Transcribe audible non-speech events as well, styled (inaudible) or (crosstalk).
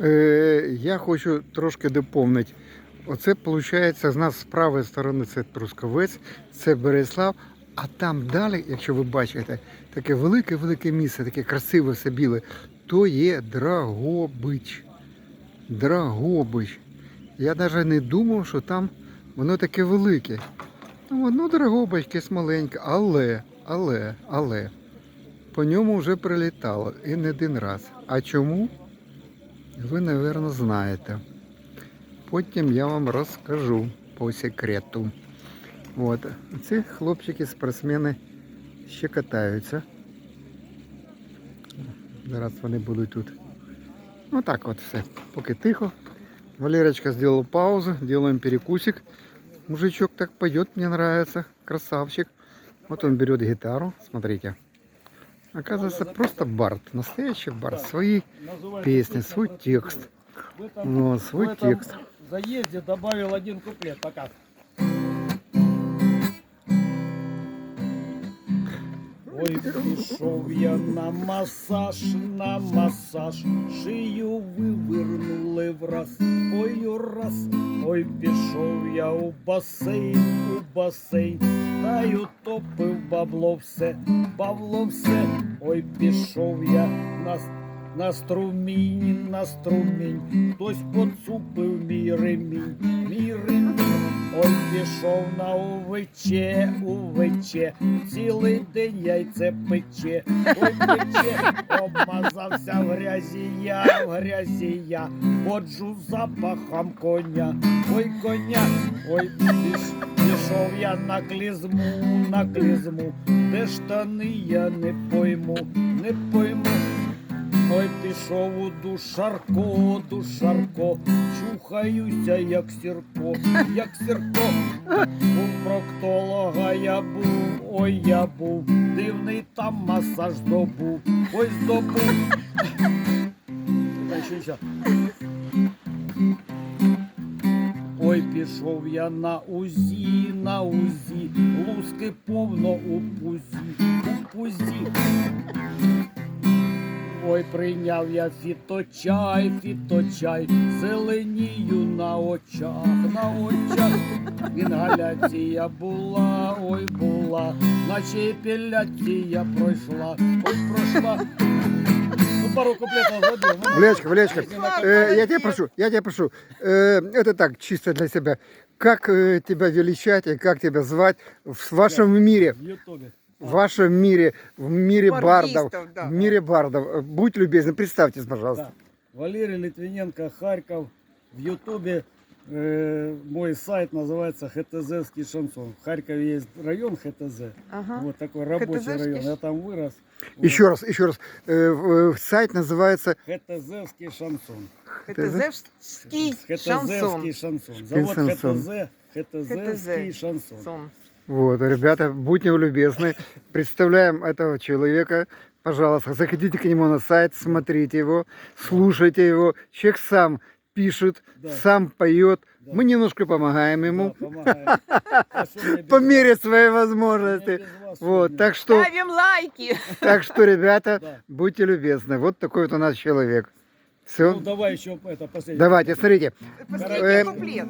Е, я хочу трошки доповнити. Оце виходить, з нас з правої сторони це Трускавець, це Береслав, а там далі, якщо ви бачите, таке велике-велике місце, таке красиве все біле, то є Драгобич. Драгобич. Я навіть не думав, що там воно таке велике. Ну, воно Драгобич, якесь маленьке, але, але, але. По ньому вже прилітало і не один раз. А чому? Ви, напевно, знаєте. Потім я вам розкажу по секрету. От. Ці хлопчики, спортсмени ще катаються. Зараз вони будуть тут. Ну так от все. Поки тихо. Валерочка сделал паузу, делаем перекусик. Мужичок так поет, мне нравится. Красавчик. Вот он берет гитару, смотрите. Оказывается, просто бард, настоящий бард. Свои Называется песни, песня свой про текст. В этом, Ну, в свой этом текст. заезде добавил один куплет. Пока. Ой, пішов я на масаж, на масаж, шию вивернули враз, ой, раз, ой, пішов я у басейн, у басейн, та й утопив бабло все, бабло все, ой, пішов я на, на струмінь, на струмінь, хтось поцупив мій ремінь. Пішов на увече, увече, цілий день яйце пече, ой, пече, обмазався в грязі я, в грязі я, ходжу запахом коня, ой, коня, ой, піш, пішов я на клізму, на клізму, де штани я не пойму, не пойму. Ой, пішов у душарко, душарко, чухаюся, як сірко, як сірко. У проктолога я був, ой, я був, дивний там масаж добув, ой, здобув. Ой, пішов я на узі, на узі, луски повно у пузі, у пузі. Ой, прийняв я фіточай, фіточай, зеленію на очах, на очах. Інгаляція була, ой, була, наче епіляція пройшла, ой, пройшла. Ну, пару куплетов забил. ну, Валерочка, Валерочка, если на- э, я тебя прошу, я тебя прошу, э, это так, чисто для себя. Как э, тебя величать и как тебя звать в вашем мире, В Ютубе. в вашем мире, в мире бардов, Бардистов, да. в мире бардов. Э, Будь любезны, представьтесь, пожалуйста. Да. Валерий Литвиненко, Харьков. В Ютубе э, мой сайт называется ХТЗский шансон. В Харькове есть район ХТЗ. Ага. Вот такой рабочий ХТЗ-шки район. ш- Я там вырос. Вот. Еще раз, еще раз. Э, в- э, сайт называется ХТЗский шансон. ХТЗовський ХТЗский шансон. шансон. Завод Шансон. ХТЗ. ХТЗский шансон. Вот, ребята, будьте любезны, представляем этого человека. Пожалуйста, заходите к нему на сайт, смотрите его, слушайте его. Человек сам пишет, Да. сам поет. Да. Мы немножко помогаем ему Да. А (laughs) по мере своей возможности. Вот, так что, Ставим лайки. так что, ребята, (laughs) Да. будьте любезны. Вот такой вот у нас человек. Ну, Все. давай еще это последнее. Давайте, смотрите. Последний Э, куплет.